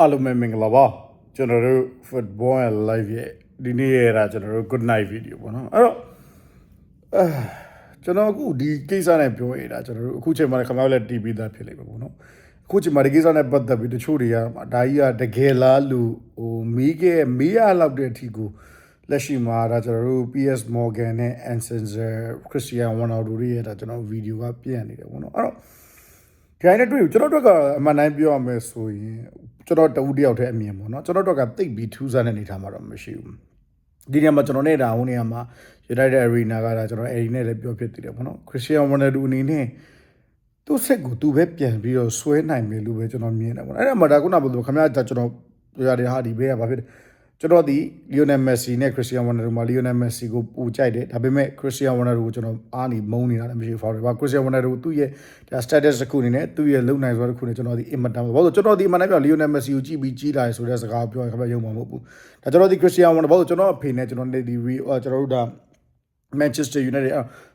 အားလုံးပဲမင်္ဂလာပါကျွန်တော်တို့ football and live ရဲ့ဒီနေ့ရတာကျွန်တော်တို့ good night video ပေါ့နော်အဲ့တော့အဲကျွန်တော်အခုဒီကိစ္စနဲ့ပြောရတာကျွန်တော်တို့အခုချိန်မှာလည်းခမောက်လက် TV သားဖြစ်လိမ့်မယ်ပေါ့နော်အခုချိန်မှာဒီကိစ္စနဲ့ပတ်သက်ပြီးတချို့တွေကဒါကြီးကတကယ်လားလို့ဟိုမီးကမီးရလောက်တဲ့အထိကိုလက်ရှိမှာဒါကျွန်တော်တို့ PS Morgan နဲ့ Ansenzer Christian Ronaldo တွေရဲ့ဒါကျွန်တော်ဗီဒီယိုကပြန့်နေတယ်ပေါ့နော်အဲ့တော့ ဒီတိုင်းနဲ့တွေ့ကျွန်တော်တို့ကအမှန်တိုင်းပြောရမယ်ဆိုရင်ကျွန်တော်တဦးတယောက်တည်းအမြင်ပေါ့နော်ကျွန်တော်တို့ကတိတ်ပြီးထူးဆန်းတဲ့အနေထားမှာတော့မရှိဘူးဒီနေရာမှာကျွန်တော်နေတာဟိုနေရာမှာ United Arena ကဒါကျွန်တော်အဲဒီနဲ့လည်းပြောဖြစ်တည်တယ်ပေါ့နော် Christian Ronaldo အနေနဲ့သူ့စိတ်ကိုသူပဲပြန်ပြီးတော့ဆွဲနိုင်မယ်လို့ပဲကျွန်တော်မြင်တယ်ပေါ့နော်အဲ့ဒါမှဒါခုနကပြောလို့ခင်ဗျားကျွန်တော်ပြောရတယ်ဟာဒီဘေးကဘာဖြစ်လဲ ကျွန်တော်ဒီလီယိုနယ်မက်ဆီနဲ့ခရစ်စတီယန်ရိုနယ်ဒိုမှာလီယိုနယ်မက်ဆီကိုပူကြိုက်တယ်ဒါပေမဲ့ခရစ်စတီယန်ရိုနယ်ဒိုကိုကျွန်တော်အားနေမုန်းနေတာလည်းမရှိဘူးဖော်တယ်ဘာခရစ်စတီယန်ရိုနယ်ဒိုသူ့ရဲ့ဒါ status တစ်ခုအနေနဲ့သူ့ရဲ့လုံနိုင်စွာတစ်ခုနဲ့ကျွန်တော်ဒီအင်မတန်ဘာလို့ကျွန်တော်ဒီအမှန်တမ်းပြောလီယိုနယ်မက်ဆီကိုကြည့်ပြီးကြီးလာရဆိုတဲ့စကားပြောရင်ခင်ဗျားယုံမှာမဟုတ်ဘူးဒါကျွန်တော်ဒီခရစ်စတီယန်ရိုနယ်ဒိုဘာလို့ကျွန်တော်အဖေနဲ့ကျွန်တော်နေဒီကျွန်တော်တို့ဒါ Manchester United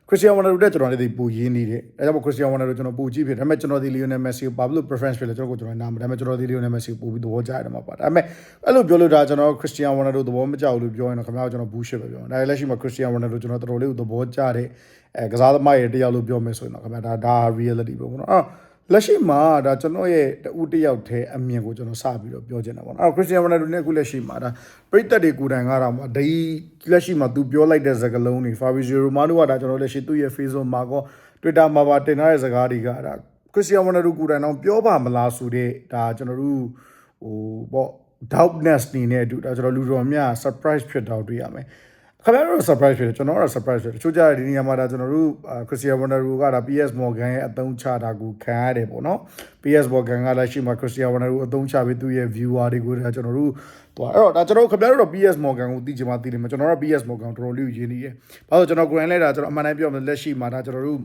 ခရစ်စတီယန်ရိုနယ်ဒိုတက်ကျွန်တော်လည်းဒီပူရင်းနေတယ်အဲဒါကြောင့်ခရစ်စတီယန်ရိုနယ်ဒိုကျွန်တော်ပူကြည့်ဖြစ်ဒါပေမဲ့ကျွန်တော်ဒီလီယိုနယ်မက်ဆီကိုဘာလို့ preference ဖြစ်လဲကျွန်တော်ကိုကျွန်တော်နားမဒါပေမဲ့ကျွန်တော်ဒီလီယိုနယ်မက်ဆီကိုပူပြီးသဘောကျရတယ်မှာပါဒါပေမဲ့အဲ့လိုပြောလို့ဒါကျွန်တော်ခရစ်စတီယန်ရိုနယ်ဒိုသဘောမကျဘူးလို့ပြောရင်တော့ခင်ဗျားကကျွန်တော် bullshit ပဲပြောတယ်ဒါလည်းလက်ရှိမှာခရစ်စတီယန်ရိုနယ်ဒိုကျွန်တော်တော်တော်လေးကိုသဘောကျတဲ့အဲကစားသမားရဲ့တရားလို့ပြောမယ်ဆိုရင်တော့ခင်ဗျာဒါဒါ reality ပဲပေါ့နော်အဲ့ လက်ရှိမှာဒါကျွန်တော်ရဲ့တူတယောက်တည်းအမြင်ကိုကျွန်တော်စပြီးတော့ပြောချင်တာပေါ့နော်အဲ့ခရစ်စတီယန်ရိုနယ်ဒိုနဲ့အခုလက်ရှိမှာဒါပရိသတ်တွေကိုယ်တိုင်ကတော့မှဒီလက်ရှိမှာသူပြောလိုက်တဲ့စကားလုံးတွေ Fabrizio Romano ကဒါကျွန်တော်လက်ရှိသူ့ရဲ့ Facebook မှာကော Twitter မှာပါတင်ထားတဲ့စကားတွေကဒါခရစ်စတီယန်ရိုနယ်ဒိုကိုယ်တိုင်တော့ပြောပါမလားဆိုတဲ့ဒါကျွန်တော်တို့ဟိုပေါ့ doubtness နေနဲ့အတူဒါကျွန်တော်လူတော်များ surprise ဖြစ်တော့တွေ့ရမယ် ခင်ဗျားတို့ surprise ဖြစ်တယ်ကျွန်တော်ကတော့ surprise ဖြစ်တယ်တချို့ကြတဲ့ဒီနေရာမှာဒါကျွန်တော်တို့ခရစ်စတီယန်ရိုနယ်ဒိုကဒါ PS Morgan ရဲ့အသုံးချတာကိုခံရတယ်ပေါ့နော် PS Morgan ကလည်းရှိမှာခရစ်စတီယန်ရိုနယ်ဒိုအသုံးချပြီးသူ့ရဲ့ viewer တွေကိုဒါကျွန်တော်တို့ဟိုအဲ့တော့ဒါကျွန်တော်တို့ခင်ဗျားတို့တော့ PS Morgan ကိုသိချင်မှသိတယ်မှာကျွန်တော်တို့ PS Morgan တော်တော်လေးရင်းနေတယ်ဘာလို့ကျွန်တော် grand လဲဒါကျွန်တော်အမှန်တမ်းပြောမယ်လက်ရှိမှာဒါကျွန်တော်တို့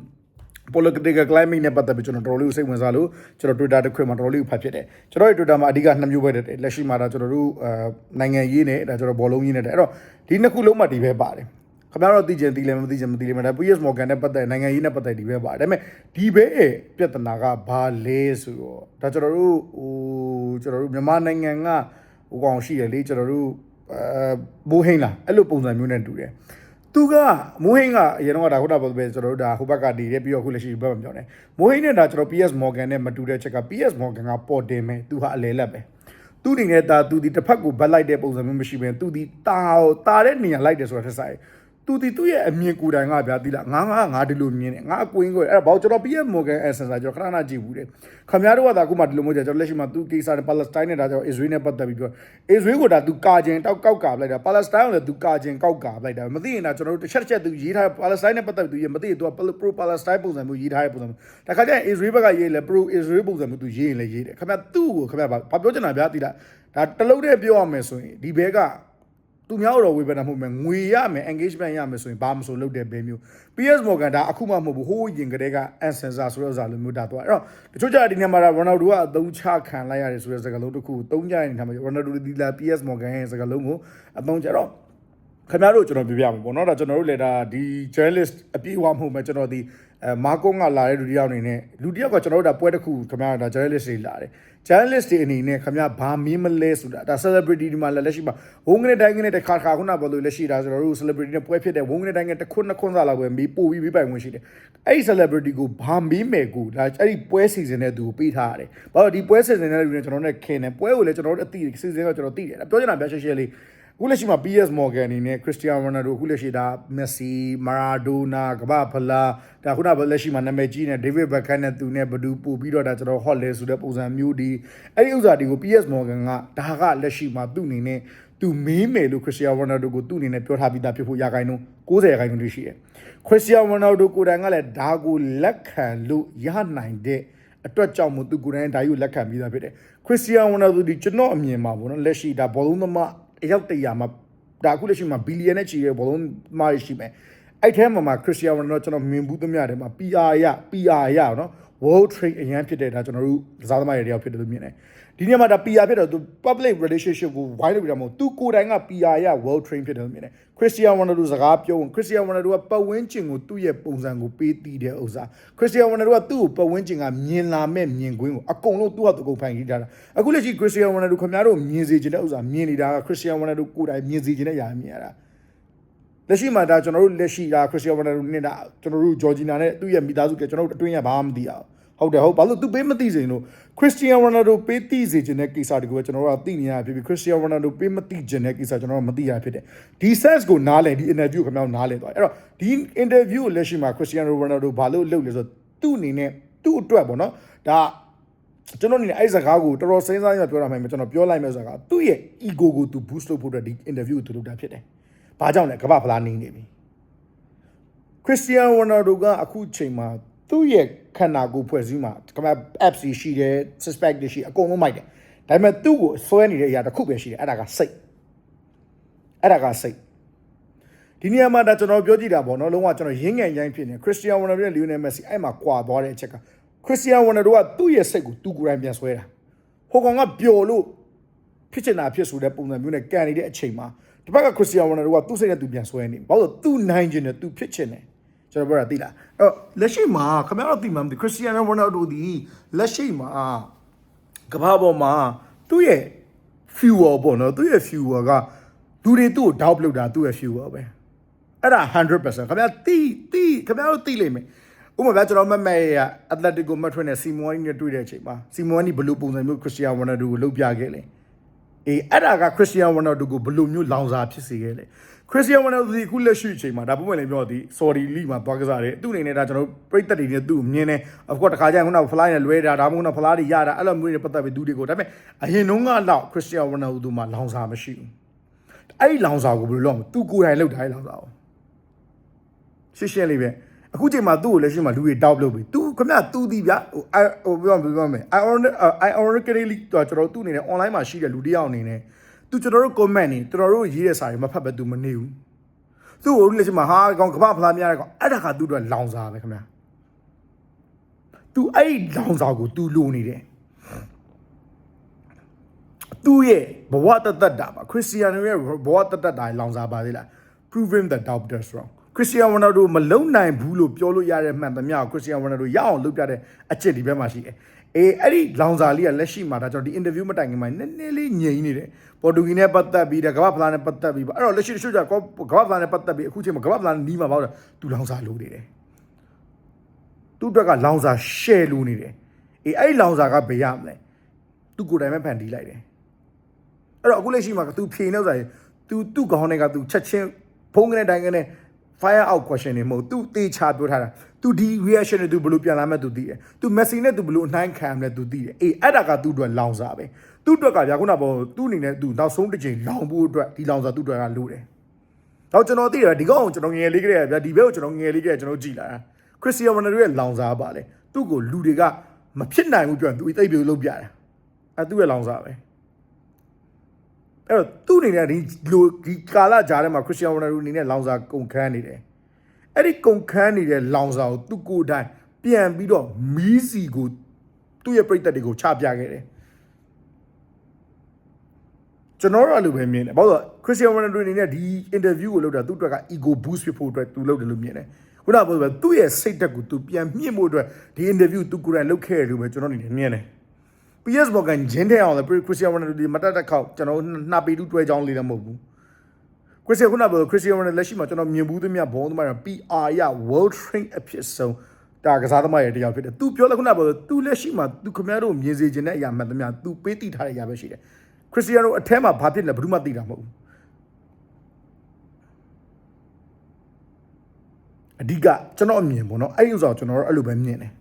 political climate နဲ့ပတ်သက်ပြီးကျွန်တော်တော်တော်လေးစိတ်ဝင်စားလို့ကျွန်တော် Twitter တစ်ခွေမှာတော်တော်လေးဖတ်ဖြစ်တယ်ကျွန်တော်ရဲ့ Twitter မှာအဓိကနှစ်မျိုးပဲတယ်လက်ရှိမှာဒါကျွန်တော်တို့အဲနိုင်ငံရေးနဲ့ဒါကျွန်တော်ဘောလုံးရေးနဲ့အဲ့တော့ဒီနှစ်ခုလုံးမှာဒီပဲပါတယ်ခင်ဗျားတို့သိချင်သိလဲမသိချင်မသိလဲမဒါ PS Morgan နဲ့ပတ်သက်နိုင်ငံရေးနဲ့ပတ်သက်ဒီပဲပါတယ်ဒါပေမဲ့ဒီပဲပြဿနာကဘာလဲဆိုတော့ဒါကျွန်တော်တို့ဟိုကျွန်တော်တို့မြန်မာနိုင်ငံကဟိုကောင်ရှိရလေကျွန်တော်တို့အဲဘိုးဟင်းလားအဲ့လိုပုံစံမျိုးနဲ့တူတယ် သူကမိုးဟင်းကအရင်တော့ဒါခုနကပြောပဲကျွန်တော်တို့ဒါဟိုဘက်ကတည်တယ်ပြီးတော့ခုလက်ရှိဘက်မှာပြောတယ်မိုးဟင်းနဲ့ဒါကျွန်တော် PS Morgan နဲ့မတူတဲ့ချက်က PS Morgan ကပေါ်တင်မယ်သူဟာအလဲလက်ပဲသူအနေနဲ့ဒါသူဒီတစ်ဖက်ကိုဘက်လိုက်တဲ့ပုံစံမျိုးမရှိဘဲသူဒီတာတာတဲ့နေရာလိုက်တယ်ဆိုတာထက်ဆိုင် သူဒီသူ့ရဲ့အမြင်ကိုယ်တိုင်ကဗျာဒီလားငါငါငါဒီလိုမြင်တယ်ငါအကွင်းကိုအဲ့ဒါဘာကျွန်တော် PS Morgan အဆန်စာကျွန်တော်ခဏခဏကြည့်ဘူးတယ်ခင်ဗျားတို့ကဒါအခုမှဒီလိုမျိုးကျွန်တော်လက်ရှိမှာသူကိစ္စနဲ့ပါလက်စတိုင်းနဲ့ဒါကြောင့် Israel နဲ့ပတ်သက်ပြီးပြော Israel ကိုဒါသူကာကျင်တောက်ကောက်ကာပလိုက်တာပါလက်စတိုင်းကိုလည်းသူကာကျင်ကောက်ကာပလိုက်တာမသိရင်ဒါကျွန်တော်တို့တစ်ချက်တစ်ချက်သူရေးထားပါလက်စတိုင်းနဲ့ပတ်သက်ပြီးသူရေးမသိရင်သူက pro ပါလက်စတိုင်းပုံစံမျိုးရေးထားတဲ့ပုံစံမျိုးဒါခါကျရင် Israel ဘက်ကရေးလဲ pro Israel ပုံစံမျိုးသူရေးရင်လည်းရေးတယ်ခင်ဗျာသူ့ကိုခင်ဗျာဘာပြောချင်တာဗျာတိလားဒါတလုံးတည်းပြောရမယ်ဆိုရင်ဒီဘဲက သူများတော့ဝေဖန်တာမဟုတ်မယ်ငွေရမယ် engagement ရမယ်ဆိုရင်ဘာမဆိုလုပ်တဲ့ဘဲမျိုး PS Morgan ဒါအခုမှမဟုတ်ဘူးဟိုးရင်ကတည်းက Ansensa ဆိုတဲ့ဥစ္စာလိုမျိုးဒါတော့အဲ့တော့တချို့ကြဒီနေရာမှာ Ronaldo ကအသုံးချခံလိုက်ရတယ်ဆိုတဲ့စကားလုံးတစ်ခုသုံးကြတဲ့အနေထားမှာ Ronaldo ဒီလာ PS Morgan ရဲ့စကားလုံးကိုအသုံးချတော့ ခင်ဗျားတို့ကျွန်တော်ပြပြမှာပေါ့နော်ဒါကျွန်တော်တို့လည်းဒါဒီ journalist အပြည့်အဝမဟုတ်မဲ့ကျွန်တော်ဒီအဲမာကုန်းကလာတဲ့လူတစ်ယောက်အနေနဲ့လူတစ်ယောက်ကကျွန်တော်တို့ဒါပွဲတစ်ခုခင်ဗျားဒါ journalist တွေလာတယ် journalist တွေအနေနဲ့ခင်ဗျားဘာမင်းမလဲဆိုတာဒါ celebrity ဒီမှာလက်ရှိမှာဝုန်းကနေတိုင်းကနေတခါခါခုနကပြောလို့လက်ရှိဒါကျွန်တော်တို့ celebrity နဲ့ပွဲဖြစ်တဲ့ဝုန်းကနေတိုင်းကနေတစ်ခွန်းနှစ်ခွန်းစားလောက်ပဲမီးပို့ပြီးပြီးပိုင်ဝင်ရှိတယ်အဲ့ဒီ celebrity ကိုဘာမင်းမယ်ကိုဒါအဲ့ဒီပွဲစီစဉ်တဲ့သူကိုပေးထားရတယ်ဘာလို့ဒီပွဲစီစဉ်တဲ့လူတွေကျွန်တော်နဲ့ခင်တယ်ပွဲကိုလည်းကျွန်တော်တို့အသိစီစဉ်တော့ကျွန်တော်သိတယ်ပြောချင်တာပြရှင်းရှင်းလေး အခုလက်ရှိမှာ PS Morgan အနေနဲ့ Cristiano Ronaldo အခုလက်ရှိဒါ Messi Maradona ကမ္ဘာဖလားဒါခုနကလက်ရှိမှာနာမည်ကြီးနေ David Beckham နဲ့သူနဲ့ဘဒူပို့ပြီးတော့ဒါကျွန်တော် hot လဲဆိုတဲ့ပုံစံမျိုးဒီအဲ့ဒီဥစ္စာတွေကို PS Morgan ကဒါကလက်ရှိမှာသူ့အနေနဲ့သူမင်းမယ်လို့ Cristiano Ronaldo ကိုသူ့အနေနဲ့ပြောထားပြီးသားဖြစ်ဖို့ရခိုင်နှုန်း90ရာခိုင်နှုန်းရှိတယ်။ Cristiano Ronaldo ကိုယ်တိုင်ကလည်းဒါကိုလက်ခံလို့ရနိုင်တဲ့အတွက်ကြောင့်မို့သူကိုယ်တိုင်ဒါကြီးကိုလက်ခံပြီးသားဖြစ်တယ်။ Cristiano Ronaldo ဒီကျွန်တော်အမြင်မှာပေါ့နော်လက်ရှိဒါဘောလုံးသမား အယောက်တရာမှာဒါအခုလက်ရှိမှာဘီလီယံနဲ့ချီတဲ့ဘောလုံးသမားတွေရှိမယ်အဲ့ထဲမှာမှာခရစ်စတီယာနိုရိုနယ်ဒိုကျွန်တော်မြင်ဘူးသမျှထဲမှာ PR ရ PR ရနော် world trade အရန်ဖြစ်တဲ့ဒါကျွန်တော်တို့ကစားသမားတွေတယောက်ဖြစ်တယ်လို့မြင်တယ် ဒီနေ့မှာဒါ PR ဖြစ်တော့သူ public relationship ကိုဝိုင်းလို့ပြတာမဟုတ်သူကိုယ်တိုင်က PR ရ world trade ဖြစ်တယ်လို့မြင်တယ် Christian Ronaldo စကားပြောရင် Christian Ronaldo ကပတ်ဝန်းကျင်ကိုသူ့ရဲ့ပုံစံကိုပေးတည်တဲ့ဥစ္စာ Christian Ronaldo ကသူ့ကိုပတ်ဝန်းကျင်ကမြင်လာမဲ့မြင်ကွင်းကိုအကုန်လုံးသူ့ဟာသူကိုဖန်တီးထားတာအခုလက်ရှိ Christian Ronaldo ခင်ဗျားတို့မြင်စေချင်တဲ့ဥစ္စာမြင်နေတာက Christian Ronaldo ကိုယ်တိုင်မြင်စေချင်တဲ့ຢာမြင်ရတာလက်ရှိမှာဒါကျွန်တော်တို့လက်ရှိဒါခရစ်စတီယာနိုရိုနယ်ဒိုနဲ့ဒါကျွန်တော်တို့ဂျော်ဂျီနာနဲ့သူ့ရဲ့မိသားစုကကျွန်တော်တို့အတွင်းရဘာမှမသိရအောင် ဟုတ်တယ်ဟုတ်ဘာလို့သူပေးမသိစေလို့ခရစ်စတီယာနိုရိုနယ်ဒိုပေးသိစေခြင်းတဲ့ကိစ္စတကူပဲကျွန်တော်တို့ကသိနေရဖြစ်ပြီးခရစ်စတီယာနိုရိုနယ်ဒိုပေးမသိခြင်းတဲ့ကိစ္စကျွန်တော်တို့မသိရဖြစ်တယ်ဒီ sense ကိုနားလည်ဒီ interview ကိုခင်ဗျားတို့နားလည်သွားအဲ့တော့ဒီ interview ကိုလက်ရှိမှာခရစ်စတီယာနိုရိုနယ်ဒိုဘာလို့လုပ်လဲဆိုတော့သူ့အနေနဲ့သူ့အတွက်ပေါ့နော်ဒါကျွန်တော်အနေနဲ့အဲ့စကားကိုတော်တော်စဉ်းစားရပြောရမှမယ်ကျွန်တော်ပြောလိုက်မယ်ဆိုတာကသူ့ရဲ့ ego ကိုသူ boost လုပ်ဖို့အတွက်ဒီ interview ကိုသူလုပ်တာဖြစ်တယ်။ဘာကြောင့်လဲကမ္ဘာဖလားနေနေပြီ။ Cristiano Ronaldo ကအခုချိန်မှာ သူ့ရဲ့ခန္ဓာကိုယ်ဖွဲ့စည်းမှာကမ္ဘာ apps ရှိတယ် suspect တွေရှိအကုန်လုံးမိုက်တယ်။ဒါပေမဲ့သူ့ကိုဆွဲနေတဲ့အရာတစ်ခုပဲရှိတယ်အဲ့ဒါကစိတ်။အဲ့ဒါကစိတ်။ဒီနေရာမှာဒါကျွန်တော်ပြောကြည့်တာပေါ့နော်လုံးဝကျွန်တော်ရင်းငယ်ရိုင်းဖြစ်နေ Cristiano Ronaldo နဲ့ Lionel Messi အဲ့မှာကွာသွားတဲ့အချက်က Cristiano Ronaldo ကသူ့ရဲ့စိတ်ကိုသူကိုယ်တိုင်ပြန်ဆွဲတာ။ဟိုကောင်ကပျော်လို့ဖြစ်ချင်တာဖြစ်ဆိုတဲ့ပုံစံမျိုးနဲ့ကန်နေတဲ့အချိန်မှာဒီဘက်က Cristiano Ronaldo ကသူ့စိတ်နဲ့သူပြန်ဆွဲနေ။ဘာလို့လဲသူနိုင်ခြင်းနဲ့သူဖြစ်ခြင်းနဲ့ ကျွန်တော်ပြောတာသိလား။အဲ့တော့လက်ရှိမှာခင်ဗျားတို့သိမှာမသိ Cristiano Ronaldo ဒီလက်ရှိမှာကမ္ဘာပေါ်မှာသူ့ရဲ့ fuel ပေါ့နော်သူ့ရဲ့ fuel ကလူတွေသူ့ကို doubt လုပ်တာသူ့ရဲ့ fuel ပဲ။အဲ့ဒါ100%ခင်ဗျာတိတိခင်ဗျားတို့သိလိမ့်မယ်။ဥပမာဗျာကျွန်တော်မမဲရအက်တလက်တစ်ကိုမထွန်းနဲ့စီမွန်နီနဲ့တွေ့တဲ့အချိန်မှာစီမွန်နီဘယ်လိုပုံစံမျိုးခရစ္စတီယာနိုရိုနယ်ဒိုကိုလုပ်ပြခဲ့လဲ။ အေးအဲ့ဒါကခရစ္စတီယာနိုရိုနယ်ဒိုကိုဘယ်လိုမျိုးလောင်စာဖြစ်စေခဲ့လဲ။ခရစ္စတီယာနိုရိုနယ်ဒိုဒီအခုလက်ရှိအချိန်မှာဒါပုံမှန်လေးပြောသည်ဆော်ဒီလီမှာသွားကစားတယ်။သူ့အနေနဲ့ဒါကျွန်တော်ပြိသက်တွေနဲ့သူ့ကိုမြင်တယ်။ of course တခါကျရင်ခုနကဖလားနဲ့လွဲတာဒါမှမဟုတ်ဖလားတွေရတာအဲ့လိုမျိုးတွေပတ်သက်ပြီးသူတွေကိုဒါပေမဲ့အရင်တုန်းကတော့ခရစ္စတီယာနိုရိုနယ်ဒိုမှာလောင်စာမရှိဘူး။အဲ့ဒီလောင်စာကိုဘယ်လိုလုပ်မလဲ။ तू ကိုယ်တိုင်လုပ်တာအဲ့လောင်စာကိုရှင်းရှင်းလေးပဲ။အခုချိန်မှာသူ့ကိုလက်ရှိမှာလူတွေတောက်လုပ်ပြီ။ तू ခမသူဒီဗျဟိုဟိုပြောပြောမယ် ironic ironically တော့ကျွန်တော်သူ့အနေနဲ့ online မှာရှိတဲ့လူတယောက်အနေနဲ့သူကျွန်တော်တို့ comment နေကျွန်တော်တို့ရေးတဲ့စာတွေမဖတ်ပဲသူမနေဘူးသူ့ကိုလက်ရှိမှာဟာကောင်ကမ္ဘာဖလားများတဲ့ကောင်အဲ့ဒါကသူ့အတွက်လောင်စာပဲခမသူအဲ့လောင်စာကိုသူလိုနေတယ်သူ့ရဲ့ဘဝတသက်တာပါခရစ်စတီယာနိုရဲ့ဘဝတသက်တာလောင်စာပါသေးလား prove him the doubters wrong ခရစ်စတီယာနိုရိုနယ်ဒိုမလုံနိုင်ဘူးလို့ပြောလို့ရတဲ့မှန်သမျှကိုခရစ်စတီယာနိုရိုနယ်ဒိုရအောင်လုပ်ပြတဲ့အချက်ဒီဘက်မှာရှိတယ်။အေးအဲ့ဒီလောင်စာလေးကလက်ရှိမှာဒါကျွန်တော်ဒီ interview မတိုင်ခင်မှာနည်းနည်းလေးငြိမ်နေတယ်။ပေါ်တူဂီနဲ့ပတ်သက်ပြီးတဲ့ကမ္ဘာဖလားနဲ့ပတ်သက်ပြီးပါအဲ့တော့လက်ရှိတချို့ကျကမ္ဘာဖလားနဲ့ပတ်သက်ပြီးအခုချိန်မှာကမ္ဘာဖလားနီးမှာပေါ့သူလောင်စာလိုနေတယ်။သူ့အတွက်ကလောင်စာ share လိုနေတယ်။အေးအဲ့ဒီလောင်စာကဘယ်ရမလဲ။သူကိုယ်တိုင်ပဲဖန်တီးလိုက်တယ်။အဲ့တော့အခုလက်ရှိမှာသူဖြေနေဥစ္စာကြီး तू သူ့ခေါင်းထဲက तू ချက်ချင်းဖုန်းကနေတိုင်းကနေ fire out question တွေမဟုတ် तू တေချာပြောထားတာ तू ဒီ reaction တွေ तू ဘယ်လိုပြန်လာမဲ့ तू သိတယ် तू Messi နဲ့ तू ဘယ်လိုအနှိုင်းခံရမလဲ तू သိတယ်အေးအဲ့ဒါက तू အတွက်လောင်စာပဲသူ့အတွက်ကဗျာခုနကပေါ်သူ့အနေနဲ့ तू နောက်ဆုံးတစ်ချိန်လောင်ဖို့အတွက်ဒီလောင်စာသူ့အတွက်ကလိုတယ်တော့ကျွန်တော်သိတယ်ဒီကောင်ကိုကျွန်တော်ငယ်လေးကလေးဗျာဒီဘက်ကိုကျွန်တော်ငယ်လေးကလေးကျွန်တော်ကြည်လာတာခရစ်စတီယာနိုရိုရဲ့လောင်စာပါလေသူ့ကိုလူတွေကမဖြစ်နိုင်ဘူးပြောရင် तू အိတ်ပြလို့ပြတာအဲသူ့ရဲ့လောင်စာပဲ အဲ့တော့သူ့အနေနဲ့ဒီလိုဒီကာလကြားထဲမှာခရစ်စတီယာနိုရိုအနေနဲ့လောင်စာကုန်ခန်းနေတယ်အဲ့ဒီကုန်ခန်းနေတဲ့လောင်စာကိုသူ့ကိုယ်တိုင်ပြန်ပြီးတော့မီးစီကိုသူ့ရဲ့ပြိတ္တတွေကိုချပြခဲ့တယ်ကျွန်တော်တို့အဲ့လိုပဲမြင်တယ်ဘာလို့ခရစ်စတီယာနိုရိုနယ်ဒိုအနေနဲ့ဒီ interview ကိုလုပ်တာသူ့အတွက်က ego boost ဖြစ်ဖို့အတွက်သူလုပ်တယ်လို့မြင်တယ်ခုနကပြောသူ့ရဲ့စိတ်ဓာတ်ကိုသူပြန်မြင့်ဖို့အတွက်ဒီ interview သူကိုယ်တိုင်လုပ်ခဲ့တယ်လို့ပဲကျွန်တော်အနေနဲ့မြင်တယ် PS Morgan ဂျင်းတဲ့အောင်လည်းခရစ်စတီယာနိုရိုနယ်ဒိုဒီမတက်တက်ခေါက်ကျွန်တော်နှပ်ပီတူတွဲချောင်းလေးလည်းမဟုတ်ဘူးခရစ်စတီယာခုနကပြောခရစ်စတီယာနိုလက်ရှိမှာကျွန်တော်မြင်ဘူးသမျှဘုံသမား PR ရ World Train အဖြစ်ဆုံးဒါကစားသမားရဲ့တရားဖြစ်တယ်။ तू ပြောလဲခုနကပြော तू လက်ရှိမှာ तू ခင်ဗျားတို့မြင်စေခြင်းတဲ့အရာမှန်သမျှ तू ပေးတိထားတဲ့အရာပဲရှိတယ်။ခရစ်စတီယာနိုအထက်မှာဘာဖြစ်လဲဘယ်သူမှသိတာမဟုတ်ဘူး။အဓိကကျွန်တော်အမြင်ပေါ့နော်အဲ့ဒီဥစ္စာကိုကျွန်တော်တို့အဲ့လိုပဲမြင်တယ်။အဲ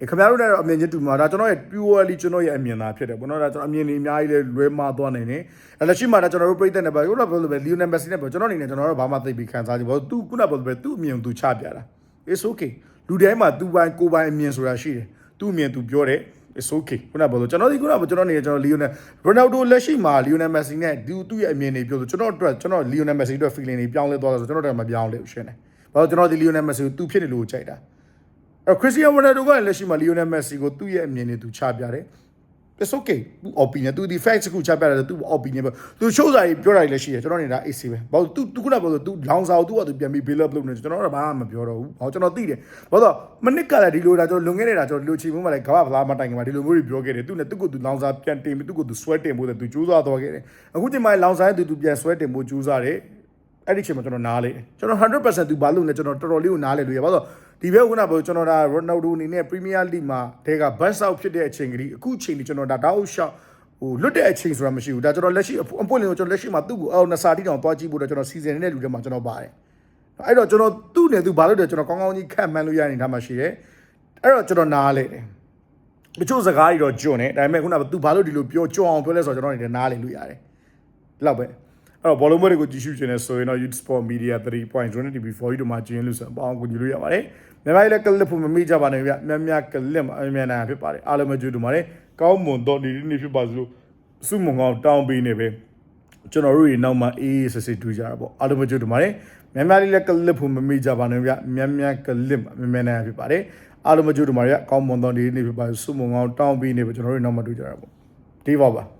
ခင်ဗျားတို့လည်းတော့အမြင်ချင်းတူမှာဒါကျွန်တော်ရဲ့ purely ကျွန်တော်ရဲ့အမြင်သာဖြစ်တယ်ပေါ့နော်ဒါကျွန်တော်အမြင်တွေအများကြီးလဲလွဲမှားသွားနိုင်တယ်အဲ့လက်ရှိမှာဒါကျွန်တော်တို့ပြိသက်နေပါဘူးလို့ပြောလို့ပဲ Lionel Messi နဲ့ပေါ့ကျွန်တော်အနေနဲ့ကျွန်တော်တို့ဘာမှသိပြီးခံစားကြည့်ပေါ့သူခုနပြောလို့ပဲသူ့အမြင်သူချပြတာ it's okay လူတိုင်းမှာသူ့ပိုင်းကိုယ်ပိုင်းအမြင်ဆိုတာရှိတယ်သူ့အမြင်သူပြောတယ် it's okay ခုနပြောလို့ကျွန်တော်ဒီခုနကျွန်တော်နေကျွန်တော် Lionel Ronaldo လက်ရှိမှာ Lionel Messi နဲ့သူ့သူ့ရဲ့အမြင်တွေပြောဆိုကျွန်တော်အတွက်ကျွန်တော် Lionel Messi အတွက် feeling တွေပြောင်းလဲသွားတာဆိုကျွန်တော်တို့မပြောင်းလဲဘူးရှင်းတယ်ဘာလို့ကျွန်တော်ဒီ Lionel Messi ကိုသူ့ဖြစ်တယ်လို့ကြိုက်တာ အဲ့ခရစ္စတီယာနိုရိုနယ်ဒိုကလည်းလက်ရှိမှာလီယိုနယ်မက်ဆီကိုသူ့ရဲ့အမြင်နဲ့သူချပြတယ် it's okay သူ opinion သူဒီ facts ကိုချပြတယ်သူ opinion ပဲသူ show စာကြီးပြောတာကြီးလည်းရှိတယ်ကျွန်တော်နေတာ AC ပဲဘာလို့ तू သူခုနကပြောဆို तू လောင်စာကို तू က तू ပြန်ပြီး build up လုပ်နေတယ်ကျွန်တော်တော့ဘာမှမပြောတော့ဘူးဟောကျွန်တော်သိတယ်ဘာလို့မနစ်ကလည်းဒီလိုဒါကျွန်တော်လွန်ခဲ့နေတာကျွန်တော်ဒီလိုချိန်မှုမှလည်းကမ္ဘာဖလားမတိုင်ခင်မှာဒီလိုမျိုးတွေပြောခဲ့တယ်သူနဲ့သူ့ကို तू လောင်စာပြန်တင်ပြီးသူ့ကို तू sweat တင်ဖို့တဲ့ तू ကြိုးစားသွားခဲ့တယ်အခုချိန်မှာလောင်စာရဲ့ तू ပြန် sweat တင်ဖို့ကြိုးစားတယ်အဲ့ဒီချိန်မှာကျွန်တော်နားလေတယ်ကျွန်တော်100%သူဘာလို့လဲကျွန်တော်တော်တော်လေးကိုနားလေလို့ရပါတော့ ဒီဘက်ခုနကပြောကျွန်တော်ဒါရိုနယ်ဒိုအနေနဲ့ပရီးမီးယားလိမှာတဲကဘတ်ဆောက်ဖြစ်တဲ့အချိန်ကလေးအခုချိန်ကြီးကျွန်တော်ဒါတောက်ရှောက်ဟိုလွတ်တဲ့အချိန်ဆိုတာမရှိဘူးဒါကျွန်တော်လက်ရှိအပွင့်လင်းကိုကျွန်တော်လက်ရှိမှာသူ့ကိုအော်နစာတီတောင်တွားကြည့်ဖို့တော့ကျွန်တော်စီစဉ်နေတဲ့လူတွေမှာကျွန်တော်ပါတယ်အဲ့တော့ကျွန်တော်သူ့နဲ့သူဘာလို့လဲကျွန်တော်ကောင်းကောင်းကြီးခန့်မှန်းလို့ရနေတာမှရှိတယ်အဲ့တော့ကျွန်တော်နားလေတယ်တချို့စကားတွေတော့ကျွန်းတယ်ဒါပေမဲ့ခုနကသူဘာလို့ဒီလိုပြောကျွန်းအောင်ပြောလဲဆိုတော့ကျွန်တော်နေနားလေလို့ရတယ်ဒီလောက်ပဲ အဲ့တော့ဘောလုံးပွဲတွေကိုကြည့်ရှုခြင်းနဲ့ဆိုရင်တော့ Youth Sport Media 3.0 before you တို့မှာကျင်းလို့ဆိုတော့အောင်ကိုကြည့်လို့ရပါတယ်။မြန်မာပြည်လည်းကလစ်ဖို့မမေ့ကြပါနဲ့ဗျ။များများကလစ်မှာအမြန်နိုင်ဖြစ်ပါတယ်။အားလုံးပဲကြိုးတူပါတယ်။ကောင်းမွန်တော့ဒီနေ့ဖြစ်ပါစို့စုမုံကောင်တောင်းပေးနေပဲကျွန်တော်တို့ရေနောက်မှာအေးအေးဆေးဆေးတူကြတာပေါ့အားလုံးပဲကြိုးတူပါတယ်။မြန်မာပြည်လည်းကလစ်ဖို့မမေ့ကြပါနဲ့ဗျ။များများကလစ်မှာအမြန်နိုင်ဖြစ်ပါတယ်။အားလုံးပဲကြိုးတူပါတယ်။ကောင်းမွန်တော့ဒီနေ့ဖြစ်ပါစို့စုမုံကောင်တောင်းပေးနေပဲကျွန်တော်တို့နောက်မှာတူကြတာပေါ့။ဒီပါပါ။